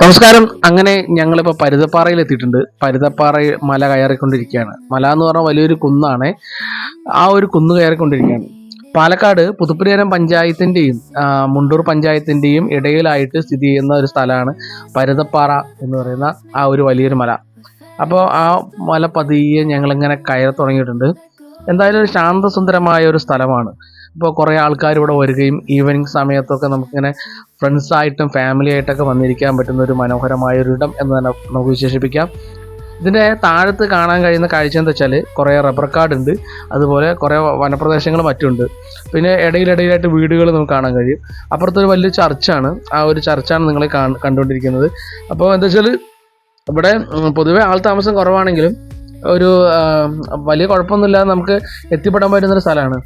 നമസ്കാരം. അങ്ങനെ ഞങ്ങളിപ്പോൾ പരുതപ്പാറയിൽ എത്തിയിട്ടുണ്ട്. പരുതപ്പാറ മല കയറിക്കൊണ്ടിരിക്കുകയാണ്. മല എന്ന് പറഞ്ഞാൽ വലിയൊരു കുന്നാണ്. ആ ഒരു കുന്ന് കയറിക്കൊണ്ടിരിക്കുകയാണ്. പാലക്കാട് പുതുപ്പുരേരം പഞ്ചായത്തിന്റെയും മുണ്ടൂർ പഞ്ചായത്തിന്റെയും ഇടയിലായിട്ട് സ്ഥിതി ചെയ്യുന്ന ഒരു സ്ഥലമാണ് പരുതപ്പാറ എന്ന് പറയുന്ന ആ ഒരു വലിയൊരു മല. അപ്പോൾ ആ മല പതിയെ ഞങ്ങളിങ്ങനെ കയറി തുടങ്ങിയിട്ടുണ്ട്. എന്തായാലും ഒരു ശാന്തസുന്ദരമായ ഒരു സ്ഥലമാണ്. ഇപ്പോൾ കുറേ ആൾക്കാർ ഇവിടെ വരികയും ഈവനിങ് സമയത്തൊക്കെ നമുക്കിങ്ങനെ ഫ്രണ്ട്സായിട്ടും ഫാമിലി ആയിട്ടൊക്കെ വന്നിരിക്കാൻ പറ്റുന്ന ഒരു മനോഹരമായ ഒരു ഇടം എന്ന് തന്നെ നമുക്ക് വിശേഷിപ്പിക്കാം. ഇതിന്റെ താഴത്ത് കാണാൻ കഴിയുന്ന കാഴ്ച എന്താ വെച്ചാൽ കുറേ റബ്ബർ കാർഡ് ഉണ്ട്. അതുപോലെ കുറേ വനപ്രദേശങ്ങൾ മറ്റുണ്ട് പിന്നെ ഇടയിലിടയിലായിട്ട് വീടുകൾ നമുക്ക് കാണാൻ കഴിയും. അപ്പുറത്തൊരു വലിയ ചർച്ചാണ്. ആ ഒരു ചർച്ചാണ് നിങ്ങളെ കണ്ടുകൊണ്ടിരിക്കുന്നത്. അപ്പോൾ എന്താ വെച്ചാൽ ഇവിടെ പൊതുവേ ആൾ താമസം കുറവാണെങ്കിലും ഒരു വലിയ കുഴപ്പമൊന്നുമില്ലാതെ നമുക്ക് എത്തിപ്പെടാൻ പറ്റുന്നൊരു സ്ഥലമാണ്.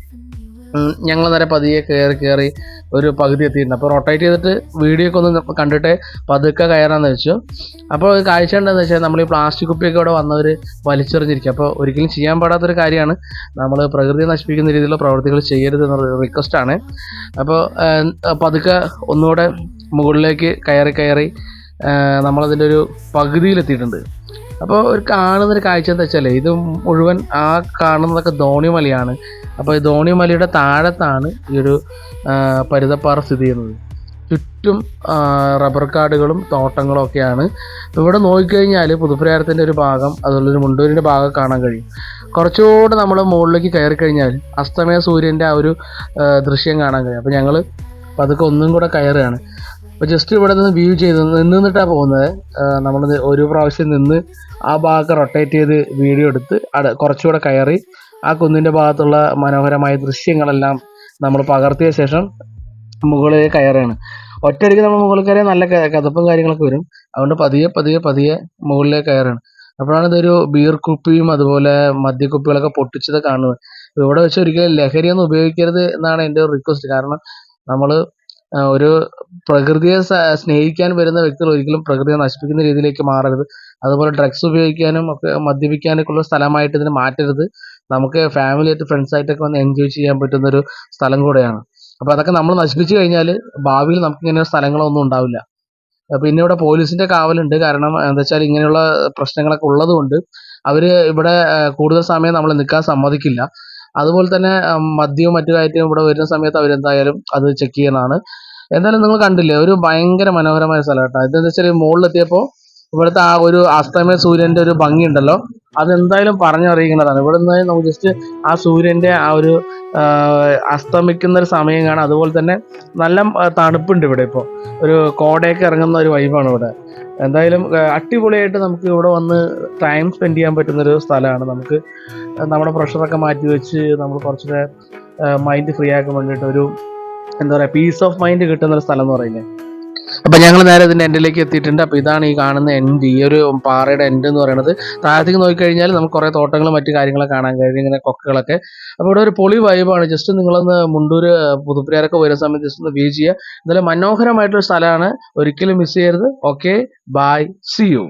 ഞങ്ങൾ നേരെ പതിയെ കയറി കയറി ഒരു പകുതി എത്തിയിട്ടുണ്ട്. അപ്പോൾ റൊട്ടേറ്റ് ചെയ്തിട്ട് വീഡിയോ ഒക്കെ ഒന്ന് കണ്ടിട്ട് പതുക്കെ കയറാന്ന് വെച്ചു. അപ്പോൾ കാഴ്ച ഉണ്ടെന്ന് വെച്ചാൽ നമ്മൾ ഈ പ്ലാസ്റ്റിക് കുപ്പിയൊക്കെ ഇവിടെ വന്നവർ വലിച്ചെറിഞ്ഞിരിക്കും. അപ്പോൾ ഒരിക്കലും ചെയ്യാൻ പാടാത്തൊരു കാര്യമാണ്. നമ്മൾ പ്രകൃതിയെ നശിപ്പിക്കുന്ന രീതിയിലുള്ള പ്രവർത്തികൾ ചെയ്യരുത് എന്നുള്ള റിക്വസ്റ്റാണ് അപ്പോൾ പതുക്കെ ഒന്നുകൂടെ മുകളിലേക്ക് കയറി കയറി നമ്മളതിന്റെ ഒരു പകുതിയിലെത്തിയിട്ടുണ്ട്. അപ്പോൾ ഒരു കാണുന്നൊരു കാഴ്ച എന്താ വെച്ചാൽ ഇത് മുഴുവൻ ആ കാണുന്നതൊക്കെ ധോണിമലയാണ് അപ്പോൾ ധോണിമലയുടെ താഴത്താണ് ഈ ഒരു പരുതപ്പാറ സ്ഥിതി ചെയ്യുന്നത്. ചുറ്റും റബ്ബർ കാടുകളും തോട്ടങ്ങളും ഒക്കെയാണ്. ഇവിടെ നോക്കിക്കഴിഞ്ഞാൽ പുതുപ്രയാരത്തിന്റെ ഒരു ഭാഗം അതുപോലെ മുണ്ടൂരിന്റെ ഭാഗം കാണാൻ കഴിയും. കുറച്ചുകൂടെ നമ്മൾ മുകളിലേക്ക് കയറി കഴിഞ്ഞാൽ അസ്തമയ സൂര്യന്റെ ആ ഒരു ദൃശ്യം കാണാൻ കഴിയും. അപ്പോൾ ഞങ്ങൾ അതൊക്കെ ഒന്നും കൂടെ കയറുകയാണ്. അപ്പോൾ ജസ്റ്റ് ഇവിടെ നിന്ന് വ്യൂ ചെയ്ത് നിന്ന് പോകുന്നത്. നമ്മൾ ഒരു പ്രാവശ്യം നിന്ന് ആ ഭാഗമൊക്കെ റൊട്ടേറ്റ് ചെയ്ത് വീഡിയോ എടുത്ത് അട കുറച്ചുകൂടെ കയറി ആ കുന്നിന്റെ ഭാഗത്തുള്ള മനോഹരമായ ദൃശ്യങ്ങളെല്ലാം നമ്മൾ പകർത്തിയ ശേഷം മുകളിൽ കയറുകയാണ്. ഒറ്റയടിക്ക് നമ്മൾ മുകളിൽ കയറിയാൽ നല്ല കഥപ്പും കാര്യങ്ങളൊക്കെ വരും. അതുകൊണ്ട് പതിയെ പതിയെ പതിയെ മുകളിലേക്ക് കയറുകയാണ്. അപ്പോഴാണ് ഇതൊരു ബീർ കുപ്പിയും അതുപോലെ മദ്യക്കുപ്പികളൊക്കെ പൊട്ടിച്ചത് കാണുന്നത്. ഇവിടെ വെച്ച് ഒരിക്കലും ലഹരിയൊന്നും ഉപയോഗിക്കരുത് എന്നാണ് എന്റെ ഒരു റിക്വസ്റ്റ് കാരണം നമ്മൾ ഒരു പ്രകൃതിയെ സ്നേഹിക്കാൻ വരുന്ന വ്യക്തികൾ ഒരിക്കലും പ്രകൃതിയെ നശിപ്പിക്കുന്ന രീതിയിലേക്ക് മാറരുത്. അതുപോലെ ഡ്രഗ്സ് ഉപയോഗിക്കാനും ഒക്കെ മദ്യപിക്കാനൊക്കെ ഉള്ള സ്ഥലമായിട്ട് ഇതിനെ മാറ്റരുത്. നമുക്ക് ഫാമിലി ആയിട്ട് ഫ്രണ്ട്സ് ആയിട്ടൊക്കെ വന്ന് എൻജോയ് ചെയ്യാൻ പറ്റുന്ന ഒരു സ്ഥലം കൂടെയാണ്. അപ്പോൾ അതൊക്കെ നമ്മൾ നശിപ്പിച്ചു കഴിഞ്ഞാൽ ഭാവിയിൽ നമുക്ക് ഇങ്ങനെ സ്ഥലങ്ങളൊന്നും ഉണ്ടാവില്ല. പിന്നെ ഇവിടെ പോലീസിന്റെ കാവലുണ്ട്. കാരണം എന്താ വെച്ചാൽ ഇങ്ങനെയുള്ള പ്രശ്നങ്ങളൊക്കെ ഉള്ളതുകൊണ്ട് അവർ ഇവിടെ കൂടുതൽ സമയം നമ്മൾ നിൽക്കാൻ സമ്മതിക്കില്ല. അതുപോലെ തന്നെ മദ്യവും മറ്റു കാര്യത്തിനും ഇവിടെ വരുന്ന സമയത്ത് അവരെന്തായാലും അത് ചെക്ക് ചെയ്യുന്നതാണ് എന്തായാലും നിങ്ങൾ കണ്ടില്ലേ ഒരു ഭയങ്കര മനോഹരമായ സ്ഥലം കേട്ടോ എന്താ വെച്ചാൽ മുകളിലെത്തിയപ്പോൾ ഇവിടുത്തെ ആ ഒരു അസ്തമയ സൂര്യന്റെ ഒരു ഭംഗി ഉണ്ടല്ലോ അതെന്തായാലും പറഞ്ഞറിയിക്കുന്നതാണ്. ഇവിടെ നിന്ന് നമുക്ക് ജസ്റ്റ് ആ സൂര്യന്റെ ആ ഒരു അസ്തമിക്കുന്ന ഒരു സമയം കാണാം. അതുപോലെ തന്നെ നല്ല തണുപ്പുണ്ട് ഇവിടെ ഇപ്പോൾ ഒരു കോടയൊക്കെ ഇറങ്ങുന്ന ഒരു വൈബാണ് ഇവിടെ. എന്തായാലും അടിപൊളിയായിട്ട് നമുക്ക് ഇവിടെ വന്ന് ടൈം സ്പെൻഡ് ചെയ്യാൻ പറ്റുന്നൊരു സ്ഥലമാണ്. നമുക്ക് നമ്മുടെ പ്രഷറൊക്കെ മാറ്റി വെച്ച് നമ്മൾ കുറച്ചുകൂടെ മൈൻഡ് ഫ്രീ ആക്കാൻ വേണ്ടിയിട്ട് ഒരു എന്താ പറയുക പീസ് ഓഫ് മൈൻഡ് കിട്ടുന്ന ഒരു സ്ഥലം എന്ന് പറയുന്നത്. അപ്പൊ ഞങ്ങൾ നേരെ ഇതിന്റെ എൻഡിലേക്ക് എത്തിയിട്ടുണ്ട്. അപ്പോൾ ഇതാണ് ഈ കാണുന്ന എൻഡ് ഈ ഒരു പാറയുടെ എൻഡ് എന്ന് പറയുന്നത്. താഴത്തേക്ക് നോക്കിക്കഴിഞ്ഞാൽ നമുക്ക് കുറേ തോട്ടങ്ങളും മറ്റു കാര്യങ്ങളും കാണാൻ കഴിയും. ഇങ്ങനെ കൊക്കകളൊക്കെ. അപ്പോൾ ഇവിടെ ഒരു പൊളി വൈബാണ് ജസ്റ്റ് നിങ്ങളൊന്ന് മുണ്ടൂർ പുതുപ്പരിയാരൊക്കെ വരുന്ന സമയത്ത് ജസ്റ്റ് ഒന്ന് വ്യൂ ചെയ്യുക. എന്തായാലും മനോഹരമായിട്ടൊരു സ്ഥലമാണ്. ഒരിക്കലും മിസ് ചെയ്യരുത്. Okay bye C U